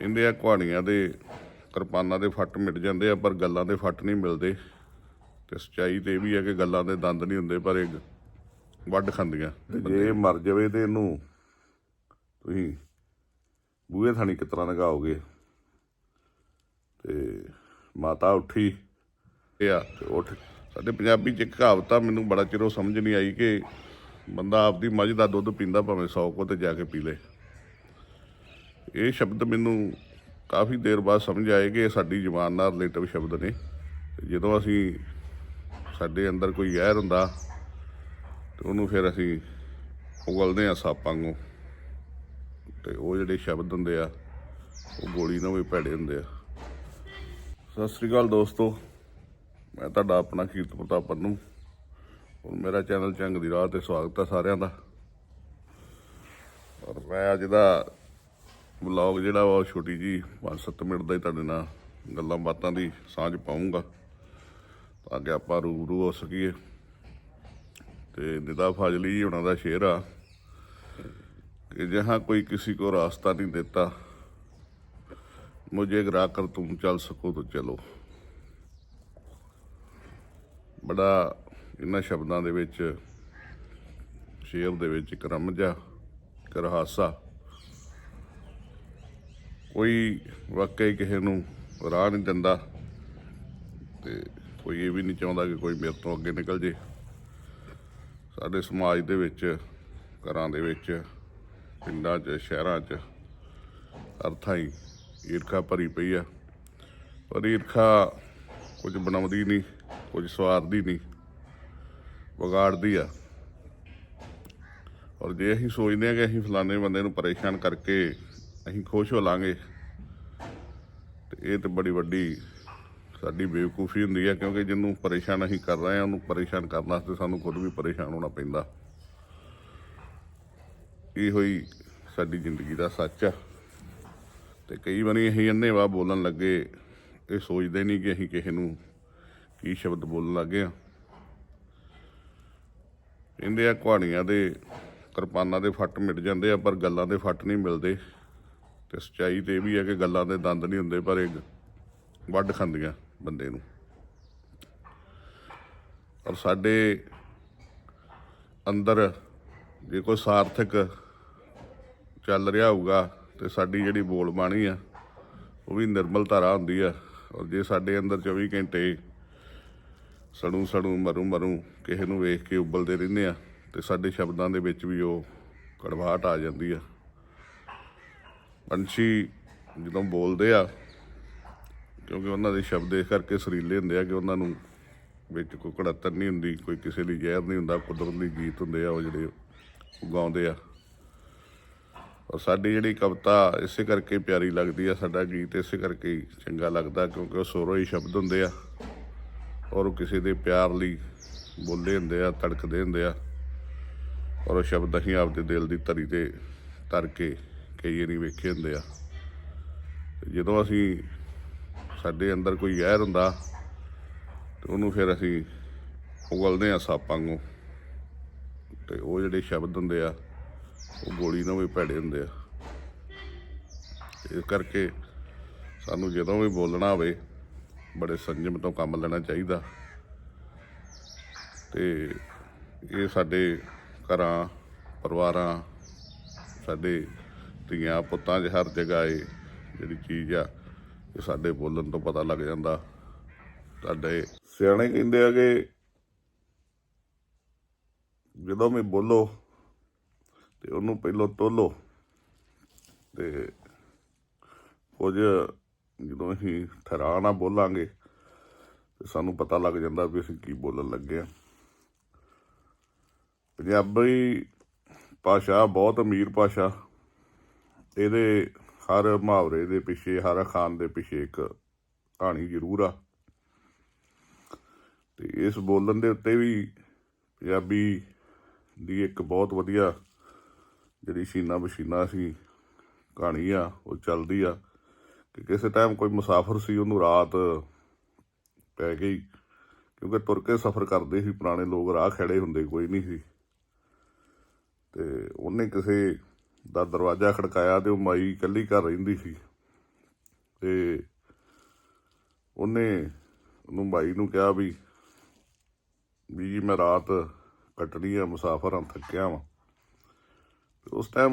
ਕਹਿੰਦੇ ਆ ਕਹਾਣੀਆਂ ਦੇ ਕਿਰਪਾਨਾਂ ਦੇ ਫੱਟ ਮਿਟ ਜਾਂਦੇ ਆ ਪਰ ਗੱਲਾਂ ਦੇ ਫੱਟ ਨਹੀਂ ਮਿਲਦੇ। ਤੇ ਸੱਚਾਈ ਤੇ ਵੀ ਹੈ ਕਿ ਗੱਲਾਂ ਦੇ ਦੰਦ ਨਹੀਂ ਹੁੰਦੇ ਪਰ ਇਹ ਵੱਢ ਖਾਂਦੀਆਂ ਤੇ ਜੇ ਮਰ ਜਾਵੇ ਤੇ ਇਹਨੂੰ ਤੁਸੀਂ ਬੂਹੇ ਥਾਣੀ ਕਿਸ ਤਰ੍ਹਾਂ ਲਗਾਓਗੇ ਤੇ ਮਾਤਾ ਉੱਠੀ। ਇਹ ਆ। ਤੇ ਉੱਠ। ਸਾਡੇ ਪੰਜਾਬੀ ਚ ਕਹਾਵਤ ਆ ਮੈਨੂੰ ਬੜਾ ਚਿਰੋਂ ਸਮਝ ਨਹੀਂ ਆਈ ਕਿ ਬੰਦਾ ਆਪਦੀ ਮੱਝ ਦਾ ਦੁੱਧ ਪੀਂਦਾ ਭਾਵੇਂ 100 ਕੋ ਤੇ ਜਾ ਕੇ ਪੀ ਲੇ। ਇਹ ਸ਼ਬਦ ਮੈਨੂੰ ਕਾਫੀ ਦੇਰ ਬਾਅਦ ਸਮਝ ਆਏ ਕਿ ਸਾਡੀ ਜ਼ੁਬਾਨ ਨਾਲ ਰਿਲੇਟਿਵ ਸ਼ਬਦ ਨੇ। ਜਦੋਂ ਅਸੀਂ ਸਾਡੇ ਅੰਦਰ ਕੋਈ ਜ਼ਹਿਰ ਹੁੰਦਾ ਤੇ ਉਹਨੂੰ ਫਿਰ ਅਸੀਂ ਉਗਲਦੇ ਆ ਸਾਪਾਂ ਨੂੰ ਤੇ ਉਹ ਜਿਹੜੇ ਸ਼ਬਦ ਹੁੰਦੇ ਆ, ਉਹ ਗੋਲੀ ਨਾਲ ਵੀ ਭੈੜੇ ਹੁੰਦੇ ਆ। ਸਤਿ ਸ੍ਰੀ ਅਕਾਲ ਦੋਸਤੋ, ਮੈਂ ਤੁਹਾਡਾ ਆਪਣਾ ਕੀਰਤ ਪ੍ਰਤਾਪ ਪੰਨੂ ਔਰ ਮੇਰਾ ਚੈਨਲ ਚੰਗ ਦੀ ਰਾਹ ਤੇ ਸਵਾਗਤ ਹੈ ਸਾਰਿਆਂ ਦਾ। ਔਰ ਮੈਂ ਅੱਜ ਦਾ ਵਲੌਗ ਜਿਹੜਾ ਵਾ ਉਹ ਛੋਟੀ ਜੀ 5-7 ਮਿੰਟ ਦਾ ਹੀ ਤੁਹਾਡੇ ਨਾਲ ਗੱਲਾਂ ਬਾਤਾਂ ਦੀ ਸਾਂਝ ਪਾਉਂਗਾ ਤਾਂ ਕਿ ਆਪਾਂ ਰੂਬਰੂ ਹੋ ਸਕੀਏ ਤੇ ਨਿਦਾ ਫਾਜ਼ਲੀ ਜੀ ਉਹਨਾਂ ਦਾ ਸ਼ੇਰ ਆ कि जहाँ कोई किसी को रास्ता नहीं देता मुझे गिरा कर तुम चल सको तो चलो ਬੜਾ ਇਹਨਾਂ ਸ਼ਬਦਾਂ ਦੇ ਵਿੱਚ ਸ਼ੇਰ ਦੇ ਵਿੱਚ ਇੱਕ ਰਮਜਾ ਇੱਕ ਰਹਾਸਾ ਕੋਈ ਵਾਕਈ ਕਿਸੇ ਨੂੰ ਰਾਹ ਨਹੀਂ ਦਿੰਦਾ ਤੇ ਕੋਈ ਇਹ ਵੀ ਨਹੀਂ ਚਾਹੁੰਦਾ ਕਿ ਕੋਈ ਮੇਰੇ ਤੋਂ ਅੱਗੇ ਨਿਕਲ ਜੇ। ਸਾਡੇ ਸਮਾਜ ਦੇ ਵਿੱਚ, ਘਰਾਂ ਦੇ ਵਿੱਚ, ਪਿੰਡਾਂ 'ਚ, ਸ਼ਹਿਰਾਂ 'ਚ ਹਰ ਹੀ ਈਰਖਾ ਭਰੀ ਪਈ ਆ। ਪਰ ਈਰਖਾ ਕੁਝ ਬਣਾਉਂਦੀ ਨਹੀਂ, ਕੁਝ ਸਵਾਰਦੀ ਨਹੀਂ, ਵਿਗਾੜਦੀ ਆ। ਔਰ ਜੇ ਅਸੀਂ ਸੋਚਦੇ ਹਾਂ ਕਿ ਅਸੀਂ ਫਲਾਣੇ ਬੰਦੇ ਨੂੰ ਪਰੇਸ਼ਾਨ ਕਰਕੇ ਅਸੀਂ ਖੁਸ਼ ਹੋ ਲਾਂਗੇ ਤੇ ਇਹ ਤੇ ਬੜੀ ਵੱਡੀ ਸਾਡੀ ਬੇਵਕੂਫੀ ਹੁੰਦੀ ਹੈ ਕਿਉਂਕਿ ਜਿਹਨੂੰ ਪਰੇਸ਼ਾਨ ਅਸੀਂ ਕਰ ਰਹੇ ਹਾਂ ਉਹਨੂੰ ਪਰੇਸ਼ਾਨ ਕਰਨ ਵਾਸਤੇ ਸਾਨੂੰ ਖੁਦ ਵੀ ਪਰੇਸ਼ਾਨ ਹੋਣਾ ਪੈਂਦਾ। ਇਹ ਹੋਈ ਸਾਡੀ ਜ਼ਿੰਦਗੀ ਦਾ ਸੱਚ ਆ। ਤੇ ਕਈ ਵਾਰੀ ਅਸੀਂ ਅੰਨੇਵਾਹ ਬੋਲਣ ਲੱਗੇ, ਇਹ ਸੋਚਦੇ ਨਹੀਂ ਕਿ ਅਸੀਂ ਕਿਸੇ ਨੂੰ ਕੀ ਸ਼ਬਦ ਬੋਲਣ ਲੱਗੇ ਆ। ਕਹਿੰਦੇ ਆ, ਕਹਾਣੀਆਂ ਦੇ ਕਿਰਪਾਨਾਂ ਦੇ ਫੱਟ ਮਿਟ ਜਾਂਦੇ ਆ, ਪਰ ਗੱਲਾਂ ਦੇ ਫੱਟ ਨਹੀਂ ਮਿਲਦੇ। ਤੇ ਸੱਚਾਈ ਤੇ ਇਹ ਵੀ ਹੈ ਕਿ ਗੱਲਾਂ ਦੇ ਦੰਦ ਨਹੀਂ ਹੁੰਦੇ, ਪਰ ਇਹ ਵੱਢ ਖਾਂਦੀਆਂ ਬੰਦੇ ਨੂੰ। ਔਰ ਸਾਡੇ ਅੰਦਰ ਜੇ ਕੋਈ ਸਾਰਥਕ ਚੱਲ ਰਿਹਾ ਹੋਊਗਾ ਤੇ ਸਾਡੀ ਜਿਹੜੀ ਬੋਲ ਬਾਣੀ ਆ, ਉਹ ਵੀ ਨਿਰਮਲ ਧਾਰਾ ਹੁੰਦੀ ਆ। ਔਰ ਜੇ ਸਾਡੇ ਅੰਦਰ 24 ਘੰਟੇ ਸੜੂ ਸੜੂ ਮਰੂ ਮਰੂ ਕਿਸੇ ਨੂੰ ਵੇਖ ਕੇ ਉਬਲਦੇ ਰਹਿੰਦੇ ਆ, ਤੇ ਸਾਡੇ ਸ਼ਬਦਾਂ ਦੇ ਵਿੱਚ ਵੀ ਉਹ ਕੜਵਾਹਟ ਆ ਜਾਂਦੀ ਆ। ਪੰਛੀ ਜਦੋਂ ਬੋਲਦੇ ਆ, ਕਿਉਂਕਿ ਉਹਨਾਂ ਦੇ ਸ਼ਬਦ ਇਸ ਕਰਕੇ ਸਰੀਲੇ ਹੁੰਦੇ ਆ ਕਿ ਉਹਨਾਂ ਨੂੰ ਵਿੱਚ ਕੋਈ ਕੜਤਰ ਨਹੀਂ ਹੁੰਦੀ, ਕੋਈ ਕਿਸੇ ਲਈ ਜ਼ਹਿਰ ਨਹੀਂ ਹੁੰਦਾ, ਕੁਦਰਤ ਦੇ ਗੀਤ ਹੁੰਦੇ ਆ ਉਹ ਜਿਹੜੇ ਉਹ ਗਾਉਂਦੇ ਆ। ਔਰ ਸਾਡੀ ਜਿਹੜੀ ਕਵਿਤਾ ਇਸੇ ਕਰਕੇ ਪਿਆਰੀ ਲੱਗਦੀ ਆ, ਸਾਡਾ ਗੀਤ ਇਸੇ ਕਰਕੇ ਚੰਗਾ ਲੱਗਦਾ, ਕਿਉਂਕਿ ਉਹ ਸੋਰੋ ਹੀ ਸ਼ਬਦ ਹੁੰਦੇ ਆ। ਔਰ ਉਹ ਕਿਸੇ ਦੇ ਪਿਆਰ ਲਈ ਬੋਲੇ ਹੁੰਦੇ ਆ, ਤੜਕਦੇ ਹੁੰਦੇ ਆ। ਔਰ ਉਹ ਸ਼ਬਦ ਅਸੀਂ ਆਪਦੇ ਦਿਲ ਦੀ ਧਰੀ ਤੇ ਤਰ ਕੇ ਕਈ ਵਾਰੀ ਵੇਖੇ ਹੁੰਦੇ ਆ। ਤੇ ਜਦੋਂ ਅਸੀਂ ਸਾਡੇ ਅੰਦਰ ਕੋਈ ਜ਼ਹਿਰ ਹੁੰਦਾ, ਤੇ ਉਹਨੂੰ ਫਿਰ ਅਸੀਂ ਉਗਲਦੇ ਆ ਸਾਪਾਂ ਨੂੰ ਤੇ ਉਹ ਜਿਹੜੇ ਸ਼ਬਦ ਹੁੰਦੇ ਆ, ਉਹ ਗੋਲੀ ਨਾਲ ਵੀ ਭੈੜੇ ਹੁੰਦੇ ਆ। ਇਸ ਕਰਕੇ ਸਾਨੂੰ ਜਦੋਂ ਵੀ ਬੋਲਣਾ ਹੋਵੇ, ਬੜੇ ਸੰਜਮ ਤੋਂ ਕੰਮ ਲੈਣਾ ਚਾਹੀਦਾ। ਤੇ ਇਹ ਸਾਡੇ ਘਰਾਂ, ਪਰਿਵਾਰਾਂ, ਸਾਡੇ ਧੀਆਂ ਪੁੱਤਾਂ 'ਚ ਹਰ ਜਗ੍ਹਾ ਏ ਜਿਹੜੀ ਚੀਜ਼ ਆ, ਇਹ ਸਾਡੇ ਬੋਲਣ ਤੋਂ ਪਤਾ ਲੱਗ ਜਾਂਦਾ। ਸਾਡੇ ਸਿਆਣੇ ਕਹਿੰਦੇ ਆ ਕਿ ਜਦੋਂ ਵੀ ਬੋਲੋ ਤੇ ਉਹਨੂੰ ਪਹਿਲਾਂ ਤੋਲੋ ਤੇ ਕੁਝ ਜਦੋਂ ਅਸੀਂ ਠਹਿਰਾ ਬੋਲਾਂਗੇ ਤੇ ਸਾਨੂੰ ਪਤਾ ਲੱਗ ਜਾਂਦਾ ਵੀ ਅਸੀਂ ਕੀ ਬੋਲਣ ਲੱਗੇ ਆ। ਪੰਜਾਬੀ ਭਾਸ਼ਾ ਬਹੁਤ ਅਮੀਰ ਭਾਸ਼ਾ। ਇਹਦੇ ਹਰ ਮੁਹਾਵਰੇ ਦੇ ਪਿੱਛੇ, ਹਰ ਅਖਾਣ ਦੇ ਪਿੱਛੇ ਇੱਕ ਕਹਾਣੀ ਜ਼ਰੂਰ ਆ। ਤੇ ਇਸ ਬੋਲਣ ਦੇ ਉੱਤੇ ਵੀ ਪੰਜਾਬੀ ਦੀ ਇੱਕ ਬਹੁਤ ਵਧੀਆ ਜਿਹੜੀ ਸ਼ੀਨਾ ਬਸ਼ੀਨਾ ਸੀ ਕਹਾਣੀ ਆ, ਉਹ ਚੱਲਦੀ ਆ ਕਿ ਕਿਸੇ ਟਾਈਮ ਕੋਈ ਮੁਸਾਫਰ ਸੀ, ਉਹਨੂੰ ਰਾਤ ਪੈ ਗਈ ਕਿਉਂਕਿ ਤੁਰ ਕੇ ਸਫ਼ਰ ਕਰਦੇ ਸੀ, ਪੁਰਾਣੇ ਲੋਕ ਰਾਹ ਖੜੇ ਹੁੰਦੇ, ਕੋਈ ਨਹੀਂ ਸੀ। ਤੇ ਉਹਨੇ ਕਿਸੇ ਦਾ ਦਰਵਾਜ਼ਾ ਖੜਕਾਇਆ ਤੇ ਉਹ ਮਾਈ ਇਕੱਲੀ ਘਰ ਰਹਿੰਦੀ ਸੀ। ਤੇ ਉਹਨੇ ਉਹਨੂੰ ਮਾਈ ਨੂੰ ਕਿਹਾ ਵੀ ਵੀ ਜੀ ਮੈਂ ਰਾਤ ਕੱਟਣੀ ਆ, ਮੁਸਾਫਰ ਹਾਂ ਥੱਕਿਆ ਵਾਂ। ਤੇ ਉਸ ਟਾਈਮ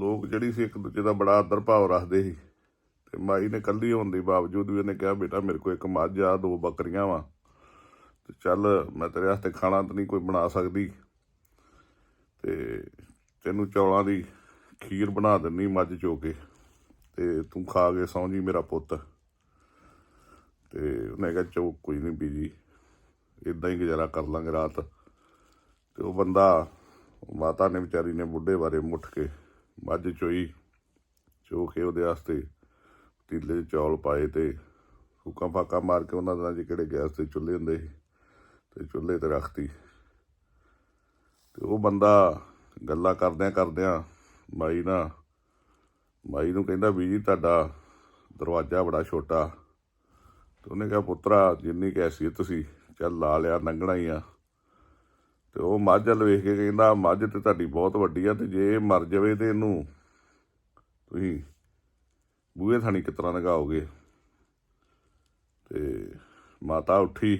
ਲੋਕ ਜਿਹੜੀ ਸੀ ਇੱਕ ਦੂਜੇ ਦਾ ਬੜਾ ਆਦਰ ਭਾਵ ਰੱਖਦੇ ਸੀ। ਤੇ ਮਾਈ ਨੇ ਕੱਲੀ ਹੋਣ ਦੇ ਬਾਵਜੂਦ ਵੀ ਉਹਨੇ ਕਿਹਾ, ਬੇਟਾ ਮੇਰੇ ਕੋਲ ਇੱਕ ਮੱਝ ਆ, ਦੋ ਬੱਕਰੀਆਂ ਵਾ। ਤੇ ਚੱਲ ਮੈਂ ਤੇਰੇ ਵਾਸਤੇ ਖਾਣਾ ਤਾਂ ਨਹੀਂ ਕੋਈ ਬਣਾ ਸਕਦੀ। ਤੇ ਤੈਨੂੰ ਚੌਲਾਂ ਦੀ ਖੀਰ ਬਣਾ ਦਿੰਨੀ ਮੱਝ ਚੋ ਕੇ ਤੇ ਤੂੰ ਖਾ ਕੇ ਸੌਂ ਜੀ ਮੇਰਾ ਪੁੱਤ। ਤੇ ਉਹਨੇ ਕਿਹਾ ਚੋ ਕੋਈ ਨਹੀਂ ਬੀਜੀ ਇਦਾਂ ਹੀ ਗੁਜ਼ਾਰਾ ਕਰ ਲਾਂਗੇ ਰਾਤ। ਤੇ ਉਹ ਬੰਦਾ ਮਾਤਾ ਨੇ ਵਿਚਾਰੀ ਨੇ ਬੁੱਢੇ ਬਾਰੇ ਮੁੱਠ ਕੇ ਮੱਝ ਚੋਈ, ਚੋ ਕੇ ਉਹਦੇ ਵਾਸਤੇ ਪਤੀਲੇ 'ਚ ਚੌਲ ਪਾਏ ਤੇ ਫੂਕਾਂ ਫਾਕਾਂ ਮਾਰ ਕੇ ਉਹਨਾਂ ਦਾ ਜਿਹੜੇ ਗੈਸ ਤੇ ਚੁੱਲ੍ਹੇ ਹੁੰਦੇ ਸੀ, ਤੇ ਚੁੱਲ੍ਹੇ ਤੇ ਰੱਖਤੀ। ਤੇ ਉਹ ਬੰਦਾ ਗੱਲਾਂ ਕਰਦਿਆਂ ਕਰਦਿਆਂ ਮਾਈ ਨਾ, ਮਾਈ ਨੂੰ ਕਹਿੰਦਾ ਵੀ ਜੀ ਤੁਹਾਡਾ ਦਰਵਾਜ਼ਾ ਬੜਾ ਛੋਟਾ। ਤੇ ਉਹਨੇ ਕਿਹਾ, ਪੁੱਤਰਾ, ਜਿੰਨੀ ਕੈਸੀਅਤ ਹੈਸੀਅਤ ਸੀ, ਚੱਲ ਲਾ ਲਿਆ ਲੰਘਣਾ ਹੀ ਆ। ਤੇ ਉਹ ਮੱਝ ਵੱਲ ਵੇਖ ਕੇ ਕਹਿੰਦਾ, ਮੱਝ ਤੇ ਤੁਹਾਡੀ ਬਹੁਤ ਵੱਡੀ ਆ ਤੇ ਜੇ ਇਹ ਮਰ ਜਾਵੇ ਤੇ ਇਹਨੂੰ ਤੁਸੀਂ ਬੂਹੇ ਥਾਣੀ ਕਿਸ ਤਰ੍ਹਾਂ ਲਗਾਓਗੇ ਤੇ ਮਾਤਾ ਉੱਠੀ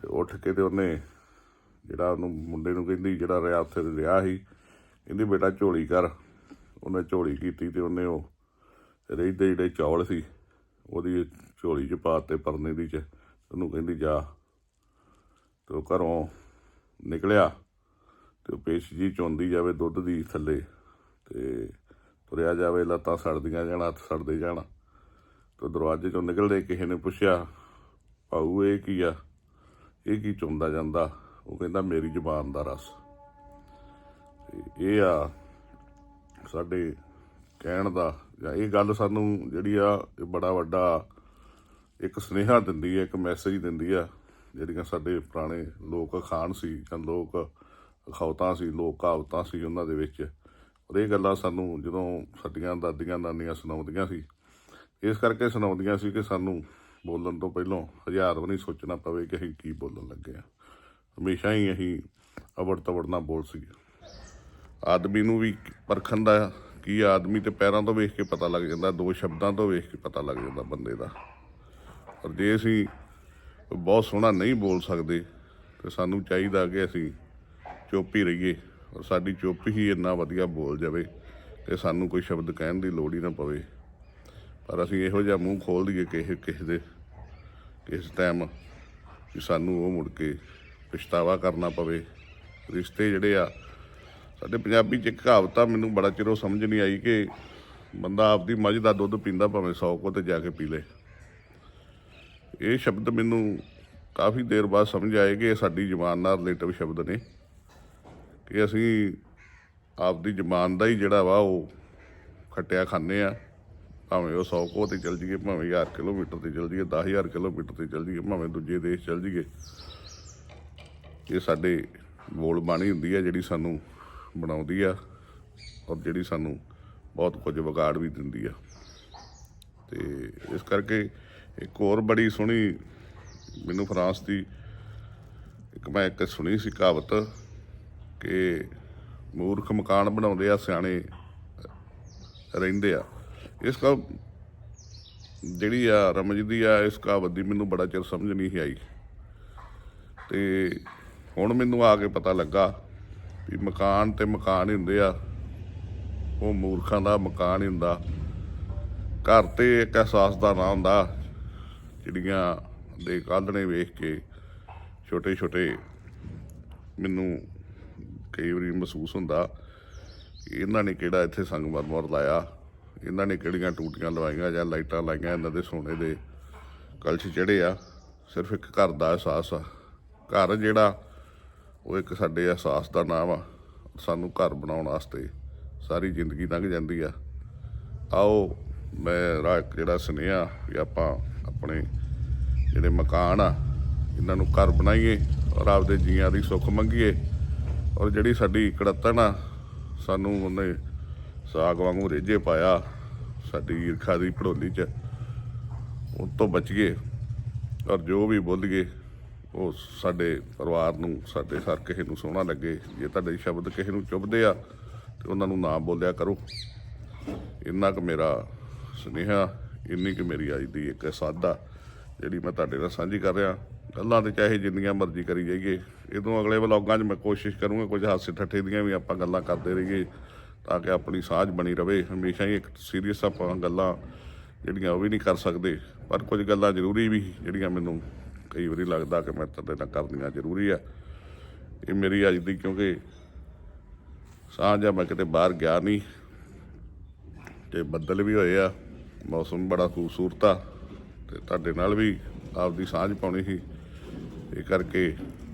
ਤੇ ਉੱਠ ਕੇ ਤੇ ਉਹਨੇ ਜਿਹੜਾ ਉਹਨੂੰ ਮੁੰਡੇ ਨੂੰ ਕਹਿੰਦੀ ਜਿਹੜਾ ਰਿਹਾ ਉੱਥੇ ਰਿਹਾ ਸੀ, ਕਹਿੰਦੀ ਬੇਟਾ ਝੋਲੀ ਕਰ। ਉਹਨੇ ਝੋਲੀ ਕੀਤੀ ਤੇ ਉਹਨੇ ਉਹ ਰਹਿੰਦੇ ਜਿਹੜੇ ਚੌਲ ਸੀ, ਉਹਦੀ ਝੋਲੀ 'ਚ ਪਾਤੇ ਪਰਨੇ ਦੀ 'ਚ। ਉਹਨੂੰ ਕਹਿੰਦੀ ਜਾ। ਤੇ ਉਹ ਘਰੋਂ ਨਿਕਲਿਆ ਤੇ ਉਹ ਪੇਸ਼ ਜੀ ਚੋਂਦੀ ਜਾਵੇ ਦੁੱਧ ਦੀ ਥੱਲੇ ਤੇ ਤੁਰਿਆ ਜਾਵੇ, ਲੱਤਾਂ ਸੜਦੀਆਂ ਜਾਣਾ, ਹੱਥ ਸੜਦੇ ਜਾਣਾ। ਤੇ ਦਰਵਾਜ਼ੇ ਚੋਂ ਨਿਕਲਦੇ ਕਿਸੇ ਨੇ ਪੁੱਛਿਆ, ਭਾਊ, ਇਹ ਕੀ ਆ? ਇਹ ਕੀ ਚੁੰਦਾ ਜਾਂਦਾ? ਉਹ ਕਹਿੰਦਾ ਮੇਰੀ ਜ਼ੁਬਾਨ ਦਾ ਰਸ। ਤੇ ਇਹ ਆ ਸਾਡੇ ਕਹਿਣ ਦਾ, ਜਾਂ ਇਹ ਗੱਲ ਸਾਨੂੰ ਜਿਹੜੀ ਆ, ਇਹ ਬੜਾ ਵੱਡਾ ਇੱਕ ਸੁਨੇਹਾ ਦਿੰਦੀ ਹੈ ਇੱਕ ਮੈਸੇਜ ਦਿੰਦੀ ਆ, ਜਿਹੜੀਆਂ ਸਾਡੇ ਪੁਰਾਣੇ ਲੋਕ ਅਖਾਣ ਸੀ, ਜਾਂ ਲੋਕ ਅਖੌਤਾਂ ਸੀ, ਲੋਕ ਕਹਾਵਤਾਂ ਸੀ ਉਹਨਾਂ ਦੇ ਵਿੱਚ। ਔਰ ਇਹ ਗੱਲਾਂ ਸਾਨੂੰ ਜਦੋਂ ਸਾਡੀਆਂ ਦਾਦੀਆਂ ਨਾਨੀਆਂ ਸੁਣਾਉਂਦੀਆਂ ਸੀ, ਇਸ ਕਰਕੇ ਸੁਣਾਉਂਦੀਆਂ ਸੀ ਕਿ ਸਾਨੂੰ ਬੋਲਣ ਤੋਂ ਪਹਿਲਾਂ ਹਜ਼ਾਰ ਵਾਰੀ ਸੋਚਣਾ ਪਵੇ ਕਿ ਅਸੀਂ ਕੀ ਬੋਲਣ ਲੱਗੇ ਆ। ਹਮੇਸ਼ਾ ਹੀ ਅਸੀਂ ਅਵੜ ਤਵੜ ਨਾਲ ਬੋਲ ਸੀ ਆਦਮੀ ਨੂੰ ਵੀ ਪਰਖਣ ਦਾ ਕੀ ਆਦਮੀ ਤੇ ਪੈਰਾਂ ਤੋਂ ਵੇਖ ਕੇ ਪਤਾ ਲੱਗ ਜਾਂਦਾ, ਦੋ ਸ਼ਬਦਾਂ ਤੋਂ ਵੇਖ ਕੇ ਪਤਾ ਲੱਗ ਜਾਂਦਾ ਬੰਦੇ ਦਾ। ਔਰ ਜੇ ਅਸੀਂ ਬਹੁਤ ਸੋਹਣਾ ਨਹੀਂ ਬੋਲ ਸਕਦੇ, ਤੇ ਸਾਨੂੰ ਚਾਹੀਦਾ ਕਿ ਅਸੀਂ ਚੁੱਪ ਹੀ ਰਹੀਏ ਔਰ ਸਾਡੀ ਚੁੱਪ ਹੀ ਇੰਨਾ ਵਧੀਆ ਬੋਲ ਜਾਵੇ ਕਿ ਸਾਨੂੰ ਕੋਈ ਸ਼ਬਦ ਕਹਿਣ ਦੀ ਲੋੜ ਹੀ ਨਾ ਪਵੇ। ਪਰ ਅਸੀਂ ਇਹੋ ਜਿਹਾ ਮੂੰਹ ਖੋਲ ਦਈਏ ਕਿਸੇ ਕਿਸੇ ਦੇ, ਕਿਸ ਟਾਈਮ ਕਿ ਸਾਨੂੰ ਉਹ ਮੁੜ ਕੇ ਪਛਤਾਵਾ ਕਰਨਾ ਪਵੇ। ਰਿਸ਼ਤੇ ਜਿਹੜੇ ਆ, ਸਾਡੇ ਪੰਜਾਬੀ ਚ ਕਹਾਵਤ ਆ, ਮੈਨੂੰ ਬੜਾ ਚਿਰੋਂ ਸਮਝ ਨਹੀਂ ਆਈ ਕਿ ਬੰਦਾ ਆਪਦੀ ਮੱਝ ਦਾ ਦੁੱਧ ਪੀਂਦਾ ਭਾਵੇਂ 100 ਕੋ ਤੇ ਜਾ ਕੇ ਪੀ ਲੇ। ਇਹ ਸ਼ਬਦ ਮੈਨੂੰ ਕਾਫੀ ਦੇਰ ਬਾਅਦ ਸਮਝ ਆਏ ਕਿ ਇਹ ਸਾਡੀ ਜ਼ਬਾਨ ਨਾਲ ਰਿਲੇਟਿਵ ਸ਼ਬਦ ਨੇ। ਕਿ ਅਸੀਂ ਆਪਦੀ ਜ਼ਬਾਨ ਦਾ ਹੀ ਜਿਹੜਾ ਵਾ, ਉਹ ਖੱਟਿਆ ਖਾਂਦੇ ਆ। ਭਾਵੇਂ ਉਹ 100 ਕੋ ਤੇ ਚੱਲ ਜੀਏ ਭਾਵੇਂ 1000 ਕਿਲੋਮੀਟਰ ਤੇ ਚੱਲ ਜੀਏ 10000 ਕਿਲੋਮੀਟਰ ਤੇ ਚੱਲ ਜੀਏ ਭਾਵੇਂ ਦੂਜੇ ਦੇਸ਼ ਚੱਲ ਜੀਏ ਇਹ ਸਾਡੇ ਬੋਲ ਬਾਣੀ ਹੁੰਦੀ ਆ, ਜਿਹੜੀ ਸਾਨੂੰ ਬਣਾਉਂਦੀ ਆ ਔਰ ਜਿਹੜੀ ਸਾਨੂੰ ਬਹੁਤ ਕੁਝ ਵਿਗਾੜ ਵੀ ਦਿੰਦੀ ਆ। ਤੇ ਇਸ ਕਰਕੇ ਇੱਕ ਹੋਰ ਬੜੀ ਸੋਹਣੀ ਮੈਨੂੰ ਫਰਾਂਸ ਦੀ ਇੱਕ ਮੈਂ ਇੱਕ ਸੁਣੀ ਸੀ ਕਹਾਵਤ ਕਿ ਮੂਰਖ ਮਕਾਨ ਬਣਾਉਂਦੇ ਆ, ਸਿਆਣੇ ਰਹਿੰਦੇ ਆ। ਇਸ ਕਾ ਜਿਹੜੀ ਆ ਰਮਜਦੀ ਆ, ਇਸ ਕਹਾਵਤ ਦੀ ਮੈਨੂੰ ਬੜਾ ਚਿਰ ਸਮਝ ਨਹੀਂ ਆਈ। ਤੇ ਹੁਣ ਮੈਨੂੰ ਆ ਕੇ ਪਤਾ ਲੱਗਾ ਵੀ ਮਕਾਨ ਤੇ ਮਕਾਨ ਹੀ ਹੁੰਦੇ ਆ। ਉਹ ਮੂਰਖਾਂ ਦਾ ਮਕਾਨ ਹੀ ਹੁੰਦਾ। ਘਰ ਤੇ ਇੱਕ ਅਹਿਸਾਸ ਦਾ ਨਾਂ ਹੁੰਦਾ ਚਿੜੀਆਂ ਦੇ ਕਾਲਣੇ ਵੇਖ ਕੇ ਛੋਟੇ ਛੋਟੇ ਮੈਨੂੰ ਕਈ ਵਾਰੀ ਮਹਿਸੂਸ ਹੁੰਦਾ ਕਿ ਇਹਨਾਂ ਨੇ ਕਿਹੜਾ ਇੱਥੇ ਸੰਗਮਰਮਰ ਲਾਇਆ? ਇਹਨਾਂ ਨੇ ਕਿਹੜੀਆਂ ਟੂਟੀਆਂ ਲਵਾਈਆਂ ਜਾਂ ਲਾਈਟਾਂ ਲਾਈਆਂ ਇਹਨਾਂ ਦੇ ਸੋਨੇ ਦੇ ਕਲਸ਼ ਚੜੇ ਆ? ਸਿਰਫ ਇੱਕ ਘਰ ਦਾ ਅਹਿਸਾਸ ਆ। ਘਰ ਜਿਹੜਾ ਉਹ ਇੱਕ ਸਾਡੇ ਅਹਿਸਾਸ ਦਾ ਨਾਮ ਆ, ਸਾਨੂੰ ਘਰ ਬਣਾਉਣ ਵਾਸਤੇ ਸਾਰੀ ਜ਼ਿੰਦਗੀ ਲੰਘ ਜਾਂਦੀ ਆ। ਆਓ, ਮੈਂ ਰਾਹ ਜਿਹੜਾ ਸੁਨੇਹਾ ਵੀ ਆਪਾਂ ਆਪਣੇ ਜਿਹੜੇ ਮਕਾਨ ਆ, ਇਹਨਾਂ ਨੂੰ ਘਰ ਬਣਾਈਏ ਔਰ ਆਪਦੇ ਜੀਆਂ ਦੀ ਸੁੱਖ ਮੰਗੀਏ। ਔਰ ਜਿਹੜੀ ਸਾਡੀ ਕੜਤਨ ਆ, ਸਾਨੂੰ ਉਹਨੇ ਸਾਗ ਵਾਂਗੂ ਰੇਜੇ ਪਾਇਆ ਸਾਡੀ ਈਰਖਾ ਦੀ ਭੜੋਲੀ 'ਚ, ਉਹ ਤੋਂ ਬਚੀਏ। ਔਰ ਜੋ ਵੀ ਬੋਲੀਏ ਉਹ ਸਾਡੇ ਪਰਿਵਾਰ ਨੂੰ, ਸਾਡੇ ਸਰ ਕਿਸੇ ਨੂੰ ਸੋਹਣਾ ਲੱਗੇ। ਜੇ ਤੁਹਾਡੇ ਸ਼ਬਦ ਕਿਸੇ ਨੂੰ ਚੁੱਭਦੇ ਆ, ਤੇ ਉਹਨਾਂ ਨੂੰ ਨਾ ਬੋਲਿਆ ਕਰੋ। ਇੰਨਾ ਕੁ ਮੇਰਾ ਸੁਨੇਹਾ, ਇੰਨੀ ਕੁ ਮੇਰੀ ਅੱਜ ਦੀ ਇੱਕ ਸਾਦਾ, ਜਿਹੜੀ ਮੈਂ ਤੁਹਾਡੇ ਨਾਲ ਸਾਂਝੀ ਕਰ ਰਿਹਾ। ਗੱਲਾਂ ਤੇ ਚਾਹੇ ਜਿੰਨੀਆਂ ਮਰਜ਼ੀ ਕਰੀ ਜਾਈਏ। ਇਦੋਂ ਅਗਲੇ ਵਲੌਗਾਂ 'ਚ ਮੈਂ ਕੋਸ਼ਿਸ਼ ਕਰੂੰਗਾ, ਕੁਝ ਹਾਸੇ ਠੱਠੇ ਦੀਆਂ ਵੀ ਆਪਾਂ ਗੱਲਾਂ ਕਰਦੇ ਰਹੀਏ, ਤਾਂ ਕਿ ਆਪਣੀ ਸਾਂਝ ਬਣੀ ਰਵੇ। ਹਮੇਸ਼ਾ ਹੀ ਇੱਕ ਸੀਰੀਅਸ ਆਪਾਂ ਗੱਲਾਂ ਜਿਹੜੀਆਂ ਉਹ ਵੀ ਨਹੀਂ ਕਰ ਸਕਦੇ, ਪਰ ਕੁਝ ਗੱਲਾਂ ਜ਼ਰੂਰੀ ਵੀ ਜਿਹੜੀਆਂ ਮੈਨੂੰ ਕਈ ਵਾਰੀ ਲੱਗਦਾ ਕਿ ਮੈਂ ਤੁਹਾਡੇ ਨਾਲ ਕਰਨੀਆਂ ਜ਼ਰੂਰੀ ਆ। ਇਹ ਮੇਰੀ ਅੱਜ ਦੀ ਕਿਉਂਕਿ ਸਾਂਝ ਆ, ਮੈਂ ਕਿਤੇ ਬਾਹਰ ਗਿਆ ਨਹੀਂ ਤੇ ਬੱਦਲ ਵੀ ਹੋਏ ਆ, ਮੌਸਮ ਬੜਾ ਖੂਬਸੂਰਤ ਆ ਤੇ ਤੁਹਾਡੇ ਨਾਲ ਵੀ ਆਪਦੀ ਸਾਂਝ ਪਾਉਣੀ ਸੀ। ਇਹ ਕਰਕੇ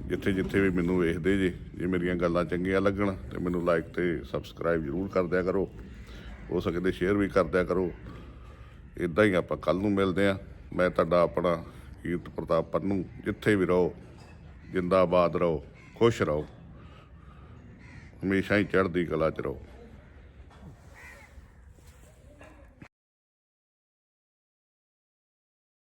ਜਿੱਥੇ ਜਿੱਥੇ ਵੀ ਮੈਨੂੰ ਵੇਖਦੇ ਜੇ ਜੇ ਮੇਰੀਆਂ ਗੱਲਾਂ ਚੰਗੀਆਂ ਲੱਗਣ ਤੇ ਮੈਨੂੰ ਲਾਈਕ ਤੇ ਸਬਸਕ੍ਰਾਈਬ ਜ਼ਰੂਰ ਕਰ ਦਿਆ ਕਰੋ। ਹੋ ਸਕੇ ਸਕਦਾ ਸ਼ੇਅਰ ਵੀ ਕਰ ਦਿਆ ਕਰੋ। ਇਦਾਂ ਹੀ ਆਪਾਂ ਕੱਲ ਨੂੰ ਮਿਲਦੇ ਆ ਮੈਂ ਤੁਹਾਡਾ ਆਪਣਾ ਕੀਰਤ ਪ੍ਰਤਾਪ ਪੰਨੂ, ਜਿੱਥੇ ਵੀ ਰਹੋ, ਜਿੰਦਾਬਾਦ ਰਹੋ, ਖੁਸ਼ ਰਹੋ। ਹਮੇਸ਼ਾ ਹੀ ਚੜ੍ਹਦੀ ਕਲਾ ਚ ਰਹੋ।